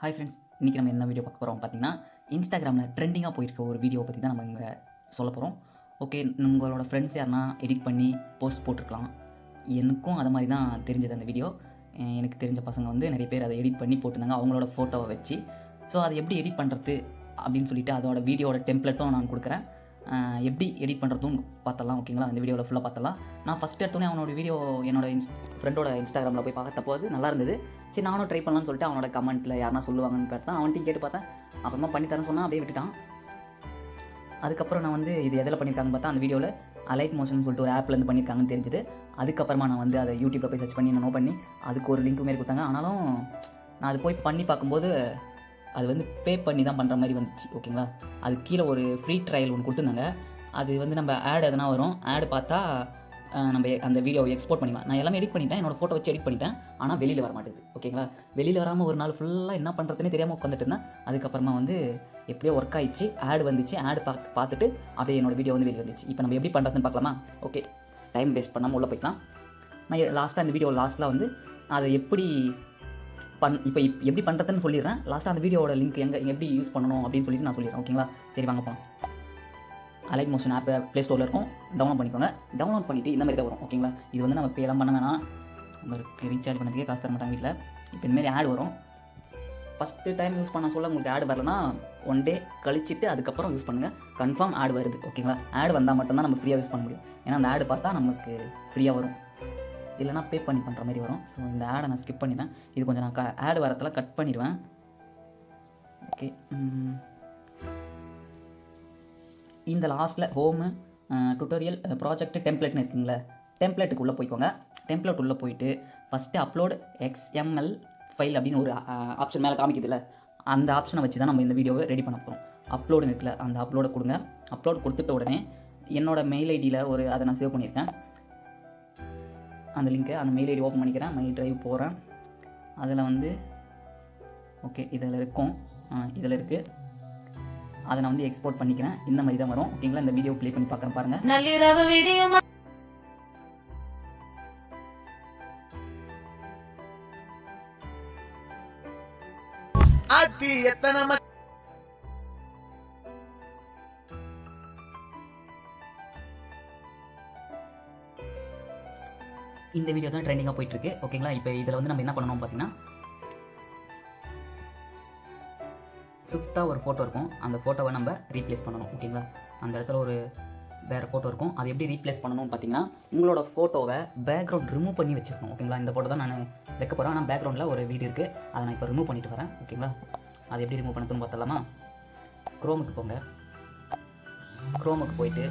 Hi friends இன்றைக்கி நம்ம என்ன வீடியோ பார்க்க போகிறோம் பார்த்தீங்கன்னா இன்ஸ்டாகிராமில் ட்ரெண்டிங்காக போயிருக்க ஒரு வீடியோ பற்றி தான் நம்ம இங்கே சொல்ல போகிறோம் ஓகே உங்களோட ஃப்ரெண்ட்ஸ் யாருனா எடிட் பண்ணி போஸ்ட் போட்டிருக்கலாம். எனக்கும் அது மாதிரி தான் தெரிஞ்சது அந்த வீடியோ எனக்கு தெரிஞ்ச பசங்க வந்து நிறைய பேர் அதை எடிட் பண்ணி போட்டிருந்தாங்க அவங்களோட ஃபோட்டோவை வச்சு. ஸோ அதை எப்படி எடிட் பண்ணுறது அப்படின்னு சொல்லிட்டு அதோட வீடியோட டெம்ப்ளெட்டும் நான் கொடுக்குறேன். எப்படி எடிட் பண்ணுறதும் பார்த்தலாம் ஓகேங்களா? அந்த வீடியோவில் ஃபுல்லாக பார்த்தலாம் நான் ஃபஸ்ட் எடுத்தோடனே அவனோட வீடியோ என்னோட இன்ஸ் ஃப்ரெண்டோட இன்ஸ்டாகிராமில் போய் பார்த்தப்போ அது நல்லா இருந்தது. சரி நானும் ட்ரை பண்ணலாம்னு சொல்லிட்டு அவனோட கமெண்ட்டில் யாருனா சொல்லுவாங்கன்னு பார்த்தேன் அவன்கிட்ட கேட்டு பார்த்தேன். அப்புறமா பண்ணித்தரேன்னு சொன்னால் அப்படியே விட்டுட்டான். அதுக்கப்புறம் நான் வந்து இது எதில் பண்ணியிருக்காங்கன்னு பார்த்தா அந்த வீடியோவில் அலைட் மோஷன் சொல்லிட்டு ஒரு ஆப்லேருந்து பண்ணியிருக்காங்கன்னு தெரிஞ்சுது. அதுக்கப்புறமா நான் வந்து அதை யூடியூப்பில் போய் சர்ச் பண்ணி நான் நோ பண்ணி அதுக்கு ஒரு லிங்க் மாரி கொடுத்தாங்க. ஆனாலும் நான் அது போய் பண்ணி பார்க்கும்போது அது வந்து பே பண்ணி தான் பண்ணுற மாதிரி வந்துச்சு ஓகேங்களா? அது கீழே ஒரு ஃப்ரீ ட்ரையல் ஒன்று கொடுத்துருந்தாங்க. அது வந்து நம்ம ஆட் எதனா வரும். ஆடு பார்த்தா நம்ம அந்த வீடியோவை எக்ஸ்போர்ட் பண்ணிக்கலாம். நான் எல்லாமே எடிட் பண்ணிட்டேன். என்னோட ஃபோட்டோ வச்சு எடிட் பண்ணிட்டேன். ஆனால் வெளியில் வர மாட்டேங்குது. ஓகேங்களா வெளியில் வராமல் ஒரு நாள் ஃபுல்லாக என்ன பண்ணுறதுனே தெரியாமல் உட்காந்துட்டு இருந்தேன். அதுக்கப்புறமா வந்து எப்படியோ ஒர்க் ஆயிடுச்சு. ஆடு வந்துச்சு. ஆடு பா பார்த்துட்டு அப்படியே என்னோட வீடியோ வந்து வெளியே வந்துச்சு. இப்போ நம்ம எப்படி பண்ணுறதுன்னு பார்க்கலாமா? ஓகே டைம் வேஸ்ட் பண்ணாமல் உள்ளே போய்க்கலாம். நான் லாஸ்ட்டாக அந்த வீடியோ லாஸ்ட்டில் வந்து அதை எப்படி பண் இப்போ எப்படி பண்ணுறதுன்னு சொல்லிடுறேன். லாஸ்ட்டாக அந்த வீடியோட லிங்க் எங்கே எப்படி யூஸ் பண்ணணும் அப்படின்னு சொல்லிட்டு நான் சொல்லிடுறேன். ஓகேங்களா சரி வாங்க போகலாம் அலைக் மோஷன் ஆப் ப்ளே ஸ்டோரில் இருக்கும். டவுன்லோட் பண்ணிக்கோங்க. டவுன்லோட் பண்ணிவிட்டு இந்த மாதிரி தான் வரும் ஓகேங்களா இது வந்து நம்ம பேலாம் பண்ண வேணாம் உங்களுக்கு ரீசார்ஜ் பண்ணதுக்கே காசு தர மாட்டாங்க வீட்டில் இப்போ இந்தமாரி ஆட் வரும். ஃபஸ்ட்டு டைம் யூஸ் பண்ண சொல்ல உங்களுக்கு ஆட் வரலனா ஒன் டே கழிச்சிட்டு அதுக்கப்புறம் யூஸ் பண்ணுங்கள் கன்ஃபார்ம் ஆட் வருது ஓகேங்களா ஆட் வந்தால் மட்டும்தான் நம்ம ஃப்ரீயாக யூஸ் பண்ண முடியும். ஏன்னா அந்த ஆடு பார்த்தா நமக்கு ஃப்ரீயாக வரும். இல்லைனா பே பண்ணி பண்ணுற மாதிரி வரும். ஸோ இந்த ஆடை நான் ஸ்கிப் பண்ணிடுறேன். இது கொஞ்சம் நான் க ஆட் வரத்தில் கட் பண்ணிடுவேன். ஓகே இந்த லாஸ்ட்டில் ஹோமு டுட்டோரியல் ப்ராஜெக்ட் டெம்ப்ளேட்னு இருக்குங்களே டெம்ப்ளேட்டுக்கு உள்ளே போய்க்கோங்க. டெம்ப்ளேட் உள்ளே போயிட்டு ஃபஸ்ட்டு அப்லோட் எக்ஸ்எம்எல் ஃபைல் அப்படின்னு ஒரு ஆப்ஷன் மேலே காமிக்குதுல்ல அந்த ஆப்ஷனை வச்சு தான் நம்ம இந்த வீடியோவை ரெடி பண்ண போகிறோம் அப்லோடு இருக்குல்ல அந்த அப்லோடை கொடுங்க. அப்லோட் கொடுத்துட்ட உடனே என்னோடய மெயில் ஐடியில் ஒரு அதை நான் சேவ் பண்ணியிருக்கேன் அந்த லிங்க்கை அந்த மெயில் ஐடி ஓப்பன் பண்ணிக்கிறேன் மெயில் ட்ரைவ் போகிறேன் அதில் வந்து ஓகே இதில் இருக்கும். இதில் இருக்குது அதை நான் வந்து எக்ஸ்போர்ட் பண்ணிக்கிறேன். இந்த மாதிரி தான் வரும். ஓகேங்களா? இந்த வீடியோ ப்ளே பண்ணி பார்க்குறேன் பாருங்கள் நள்ளிரவு விடியும் அத்தி எத்தனை இந்த வீடியோ தான் ட்ரெண்டிங்காக போயிட்டுருக்கு ஓகேங்களா? இப்போ இதில் வந்து நம்ம என்ன பண்ணணும் பார்த்தீங்கன்னா ஃபிஃப்த்தாக ஒரு ஃபோட்டோ இருக்கும். அந்த ஃபோட்டோவை நம்ம ரீப்ளேஸ் பண்ணணும் ஓகேங்களா அந்த இடத்துல ஒரு வேறு ஃபோட்டோ இருக்கும். அது எப்படி ரீப்ளேஸ் பண்ணணும்னு பார்த்தீங்கன்னா உங்களோட ஃபோட்டோவை பேக்ரவுண்ட் ரிமூவ் பண்ணி வச்சுருக்கணும் ஓகேங்களா இந்த ஃபோட்டோ தான் நான் வைக்க போகிறேன் ஆனால் பேக்ரவுண்டில் ஒரு வீடு இருக்குது அதை நான் இப்போ ரிமூவ் பண்ணிட்டு வரேன் ஓகேங்களா அதை எப்படி ரிமூவ் பண்ணதுன்னு பார்த்தலாமா க்ரோமுக்கு போங்க. க்ரோமுக்கு போயிட்டு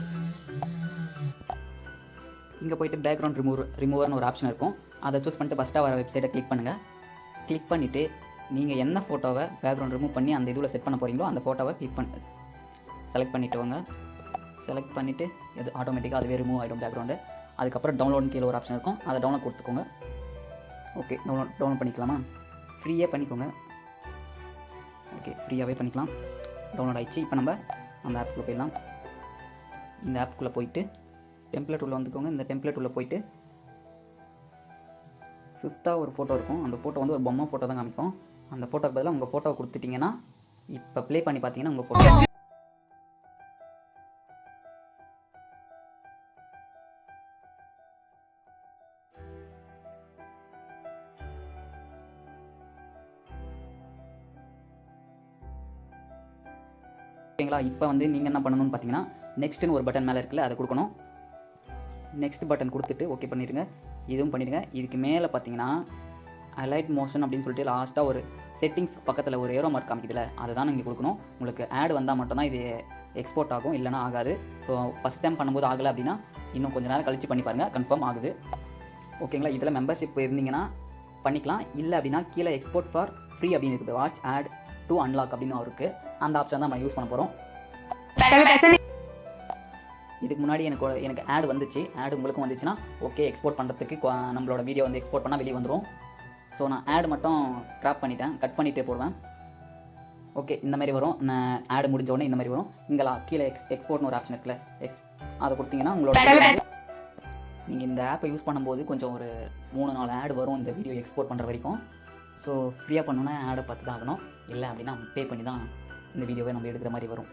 இங்கே போயிட்டு பேக்ரவுண்ட் ரிமூவ் ரிமூவர்னு ஒரு ஆப்ஷன் இருக்கும். அதை சூஸ் பண்ணிட்டு ஃபஸ்ட்டாக வர வெப்சைட்டை கிளிக் பண்ணுங்கள் கிளிக் பண்ணிவிட்டு நீங்கள் என்ன ஃபோட்டோவை பேக்ரவுண்ட் ரிமூவ் பண்ணி அந்த இதில் செட் பண்ண போகிறீங்களோ அந்த ஃபோட்டோவை கிளிக் பண்ண செலக்ட் பண்ணிவிட்டு வாங்க. செலக்ட் பண்ணிவிட்டு இது ஆட்டோமேட்டிக்காக அதுவே ரிமூவ் ஆகிடும் பேக்ரவுண்டு அதுக்கப்புறம் டவுன்லோட் கீழே ஒரு ஆப்ஷன் இருக்கும். அதை டவுன்லோட் கொடுத்துக்கோங்க. ஓகே டவுன்லோட் டவுன்லோட் பண்ணிக்கலாமா? ஃப்ரீயாக பண்ணிக்கோங்க. ஓகே ஃப்ரீயாகவே பண்ணிக்கலாம். டவுன்லோட் ஆகிடுச்சு இப்போ நம்ம அந்த ஆப்புக்குள்ளே போயிடலாம். இந்த ஆப்புக்குள்ளே போயிட்டு டெம்ப்ளேட் உள்ளே வந்துக்கோங்க. இந்த டெம்ப்ளேட் உள்ளே போயிட்டு ஃபிஃப்த்தாக ஒரு ஃபோட்டோ இருக்கும். அந்த ஃபோட்டோ வந்து ஒரு பொம்மை ஃபோட்டோ தான் காமிக்கும். அந்த ஃபோட்டோக்கு பதிலாக உங்கள் ஃபோட்டோவை கொடுத்துட்டிங்கன்னா இப்போ ப்ளே பண்ணி பார்த்தீங்கன்னா உங்கள் ஃபோட்டோ ஓகேங்களா? இப்போ வந்து நீங்கள் என்ன பண்ணணும்னு பார்த்தீங்கன்னா நெக்ஸ்ட்னு ஒரு பட்டன் மேலே இருக்குல்ல அதை கொடுக்கணும். நெக்ஸ்ட் பட்டன் கொடுத்துட்டு ஓகே பண்ணிடுங்க. இதுவும் பண்ணிடுங்க. இதுக்கு மேலே பார்த்தீங்கன்னா அலைட் மோஷன் அப்படின்னு சொல்லிட்டு லாஸ்ட்டாக ஒரு செட்டிங்ஸ் பக்கத்தில் ஒரு ஏரோ மார்க் காமிக்குதுல அதை தான் நீங்கள் கொடுக்கணும். உங்களுக்கு ஆட் வந்தால் மட்டும்தான் இது எக்ஸ்போர்ட் ஆகும் இல்லைனா ஆகாது. ஸோ ஃபஸ்ட் டைம் பண்ணும்போது ஆகலை அப்படின்னா இன்னும் கொஞ்ச நேரம் கழிச்சு பண்ணி பாருங்கள் கன்ஃபார்ம் ஆகுது. ஓகேங்களா இதில் மெம்பர்ஷிப் இருந்தீங்கன்னா பண்ணிக்கலாம். இல்லை அப்படின்னா கீழே எக்ஸ்போர்ட் ஃபார் ஃப்ரீ அப்படின்னு இருக்குது. வாட்ச் ஆட் டு அன்லாக் அப்படின்னு இருக்குது அந்த ஆப்ஷன் தான் நம்ம யூஸ் பண்ண போகிறோம் இதுக்கு முன்னாடி எனக்கு எனக்கு ஆட் வந்துச்சு. ஆட் உங்களுக்கும் வந்துச்சுன்னா ஓகே எக்ஸ்போர்ட் பண்ணுறதுக்கு நம்மளோட வீடியோ வந்து எக்ஸ்போர்ட் பண்ணால் வெளியே வந்துடும் ஸோ நான் ஆட் மட்டும் க்ராப் பண்ணிட்டேன். கட் பண்ணிட்டே போடுவேன். ஓகே இந்த மாதிரி வரும். நான் ஆட் முடிஞ்ச உடனே இந்த மாதிரி வரும். இங்கே கீழே எக்ஸ் எக்ஸ்போர்ட்னு ஒரு ஆப்ஷன் இருக்குல்ல எக்ஸ் அதை கொடுத்தீங்கன்னா உங்களோட நீங்கள் இந்த ஆப்பை யூஸ் பண்ணும்போது கொஞ்சம் ஒரு மூணு நாலு ஆட் வரும் இந்த வீடியோ எக்ஸ்போர்ட் பண்ணுற வரைக்கும். ஸோ ஃப்ரீயாக பண்ணணுன்னா ஆடை பார்த்து தான் ஆகணும். இல்லை அப்படின்னா பே பண்ணி தான் இந்த வீடியோவை நம்ம எடுக்கிற மாதிரி வரும்.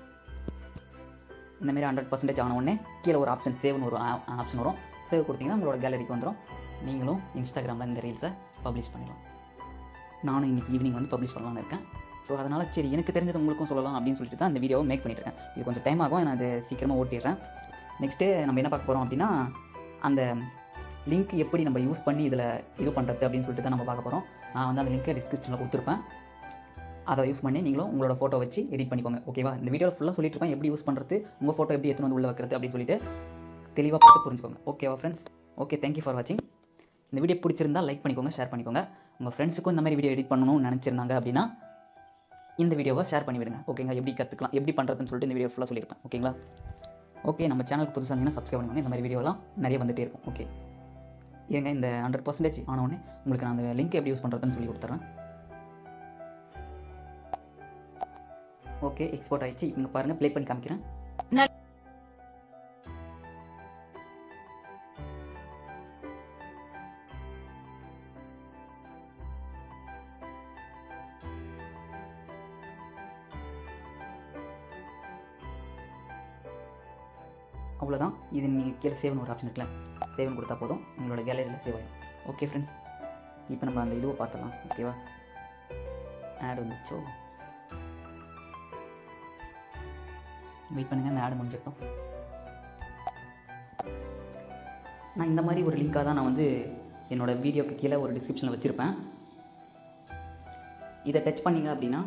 இந்த மாதிரி ஹண்ட்ரட் பர்சன்டேஜ் ஆன உடனே கீழே ஒரு ஆப்ஷன் சேவ்னு ஒரு ஆப்ஷன் வரும். சேவ் கொடுத்தீங்கன்னா உங்களோட கேலரிக்கு வந்துடும் நீங்களும் இன்ஸ்டாகிராமில் இந்த ரீல்ஸை பப்ளிஷ் பண்ணிடலாம். நானும் இன்றைக்கி ஈவினிங் வந்து பப்ளிஷ் பண்ணலாம்னு இருக்கேன். ஸோ அதனால் சரி எனக்கு தெரிஞ்சது உங்களுக்கும் சொல்லலாம் அப்படின்னு சொல்லிட்டு தான் இந்த வீடியோவை மேக் பண்ணியிருக்கேன் இது கொஞ்சம் டைம் ஆகும் நான் அது சீக்கிரமாக ஓட்டிடுறேன். நெக்ஸ்ட்டு நம்ம என்ன பார்க்க போகிறோம் அப்படின்னா அந்த லிங்க் எப்படி நம்ம யூஸ் பண்ணி இதில் இது பண்ணுறது அப்படின்னு சொல்லிட்டு தான் நம்ம பார்க்க போகிறோம் நான் வந்து அந்த லிங்க்கை டிஸ்கிரிப்ஷனில் கொடுத்துருப்பேன். அதை யூஸ் பண்ணி நீங்களும் உங்களோட ஃபோட்டோ வச்சு எடிட் பண்ணிக்கோங்க ஓகேவா இந்த வீடியோவில் ஃபுல்லாக சொல்லிட்டு இருக்கேன் எப்படி யூஸ் பண்ணுறது உங்கள் ஃபோட்டோ எப்படி எடுத்துன்னு வந்து உள்ள வைக்கிறது அப்படின்னு சொல்லிட்டு தெளிவாக பார்த்து புரிஞ்சுக்கோங்க ஓகேவா ஃப்ரெண்ட்ஸ் ஓகே தேங்க்யூ ஃபார் வாட்சிங் இந்த வீடியோ பிடிச்சிருந்தா லைக் பண்ணிக்கோங்க ஷேர் பண்ணிக்கோங்க. உங்கள் ஃப்ரெண்ட்ஸுக்கும் இந்த மாதிரி வீடியோ எடிட் பண்ணணும்னு நினச்சிருந்தாங்க அப்படின்னா இந்த வீடியோவை ஷேர் பண்ணிவிடுங்க. ஓகேங்களா எப்படி கற்றுக்கலாம் எப்படி பண்ணுறதுன்னு சொல்லிட்டு இந்த வீடியோ ஃபுல்லாக சொல்லியிருப்பேன். ஓகேங்களா ஓகே நம்ம சேனலுக்கு புதுசாக இருந்தீங்கன்னா சப்ஸ்கிரைப் பண்ணிக்கோங்க. இந்த மாதிரி வீடியோலாம் நிறைய வந்துகிட்டே இருக்கும். ஓகே இருங்க இந்த ஹண்ட்ரட் பர்சன்டேஜ் ஆனவுடனே உங்களுக்கு நான் அந்த லிங்க் எப்படி யூஸ் பண்ணுறதுன்னு சொல்லி கொடுத்துட்றேன் ஓகே எக்ஸ்போர்ட் ஆயிடுச்சு. இங்கே பாருங்கள் ப்ளே பண்ணி காமிக்கிறேன். அவ்வளோதான் இது நீங்கள் கீழே சேவன் ஒரு ஆப்ஷன் இருக்குல்ல? சேவன் கொடுத்தா போதும். உங்களோட கேலரியில் சேவ் ஆகிடும் ஓகே ஃப்ரெண்ட்ஸ் இப்போ நம்ம அந்த இதுவை பார்த்துடலாம். ஓகேவா ஆட் வந்துச்சோ? வெயிட் பண்ணுங்கள் அந்த ஆடு முடிஞ்சிட்டோம் நான் இந்த மாதிரி ஒரு லிங்காக தான் நான் வந்து என்னோடய வீடியோக்கு கீழே ஒரு டிஸ்கிரிப்ஷனில் வச்சுருப்பேன். இதை டச் பண்ணிங்க அப்படின்னா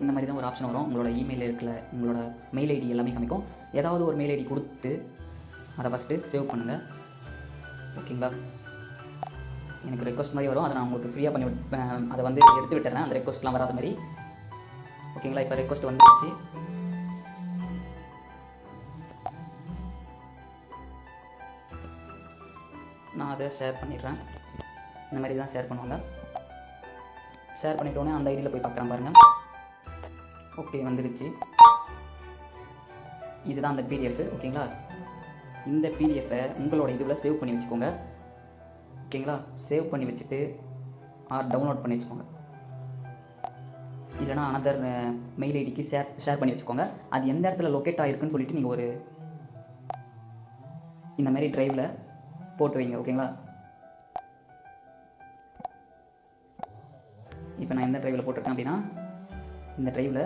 இந்த மாதிரி தான் ஒரு ஆப்ஷன் வரும். உங்களோட இமெயில் இருக்கல உங்களோட மெயில் ஐடி எல்லாமே காமிக்கும். ஏதாவது ஒரு மெயில் ஐடி கொடுத்து அதை ஃபஸ்ட்டு சேவ் பண்ணுங்கள் ஓகேங்களா? எனக்கு ரெக்வஸ்ட் மாதிரி வரும். அதை நான் உங்களுக்கு ஃப்ரீயாக பண்ணி விட்- அதை வந்து எடுத்து விட்டுறேன். அந்த ரெக்வஸ்ட்லாம் வராத மாதிரி. ஓகேங்களா? இப்போ ரெக்வஸ்ட் வந்துருச்சு. நான் அதை ஷேர் பண்ணிடுறேன். இந்த மாதிரி தான் ஷேர் பண்ணுவாங்க. ஷேர் பண்ணிட்டோன்னே அந்த ஐடியில் போய் பார்க்குறேன் பாருங்கள் ஓகே வந்துடுச்சு இதுதான் அந்த பிடிஎஃப் ஓகேங்களா இந்த பிடிஎஃப்பை உங்களோட இதில் சேவ் பண்ணி வச்சுக்கோங்க. ஓகேங்களா சேவ் பண்ணி வச்சுட்டு ஆர் டவுன்லோட் பண்ணி வச்சுக்கோங்க. இல்லைனா அனதர் மெயில் ஐடிக்கு ஷேர் ஷேர் பண்ணி வச்சுக்கோங்க. அது எந்த இடத்துல லொக்கேட் ஆகிருக்குன்னு சொல்லிட்டு நீங்கள் ஒரு இந்த மாதிரி ட்ரைவில் போட்டு வைங்க ஓகேங்களா இப்போ நான் எந்த ட்ரைவில் போட்டிருக்கேன் அப்படின்னா இந்த ட்ரைவில்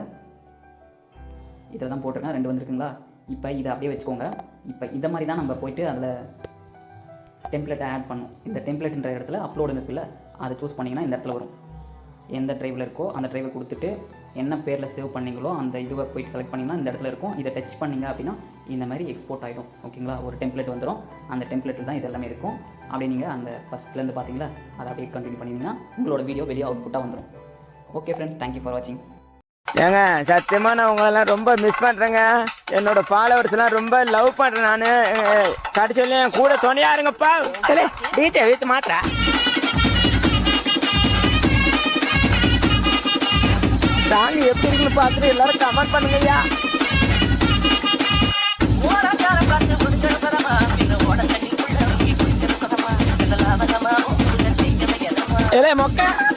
இதில் தான் போட்டிருக்கேன். ரெண்டு வந்திருக்குங்களா? இப்போ இதை அப்படியே வச்சுக்கோங்க. இப்போ இந்த மாதிரி தான் நம்ம போயிட்டு அதில் டெம்ப்ளேட்டை ஆட் பண்ணும் இந்த டெம்ப்ளேட்ன்ற இடத்துல அப்லோடு இருக்குல்ல அதை சூஸ் பண்ணிங்கன்னா இந்த இடத்துல வரும். எந்த ட்ரைவில் இருக்கோ அந்த ட்ரைவை கொடுத்துட்டு என்ன பேரில் சேவ் பண்ணீங்களோ அந்த இதுவை போயிட்டு செலக்ட் பண்ணிங்கன்னா இந்த இடத்துல இருக்கும். இதை டச் பண்ணீங்க அப்படின்னா இந்த மாதிரி எக்ஸ்போர்ட் ஆகிடும் ஓகேங்களா? ஒரு டெம்ப்ளேட் வந்துடும். அந்த டெம்ப்ளேட்டில் தான் இது எல்லாமே இருக்கும். அப்படியே நீங்கள் அந்த ஃபஸ்ட்லேருந்து பார்த்தீங்களா? அதை அப்படியே கண்டினியூ பண்ணிங்கன்னா உங்களோட வீடியோ வெளியே அவுட்புட்டாக வந்துடும் ஓகே ஃப்ரெண்ட்ஸ் தேங்க்யூ ஃபார் வாட்சிங் ஏங்க சத்தியமா நான் உங்களெல்லாம் ரொம்ப மிஸ் பண்றேங்க. என்னோட ஃபாலோவர்ஸ் எல்லாம் ரொம்ப லவ் பண்றேன் நானு. கடைசியில என் கூட துணையா இருங்கப்பா டீச்சர் வீட்டு மாத்திரா சாங் எப்படி இருக்குன்னு பார்த்துட்டு எல்லாரும் கமெண்ட் பண்ணுங்கய்யா. ஏலே மொக்க.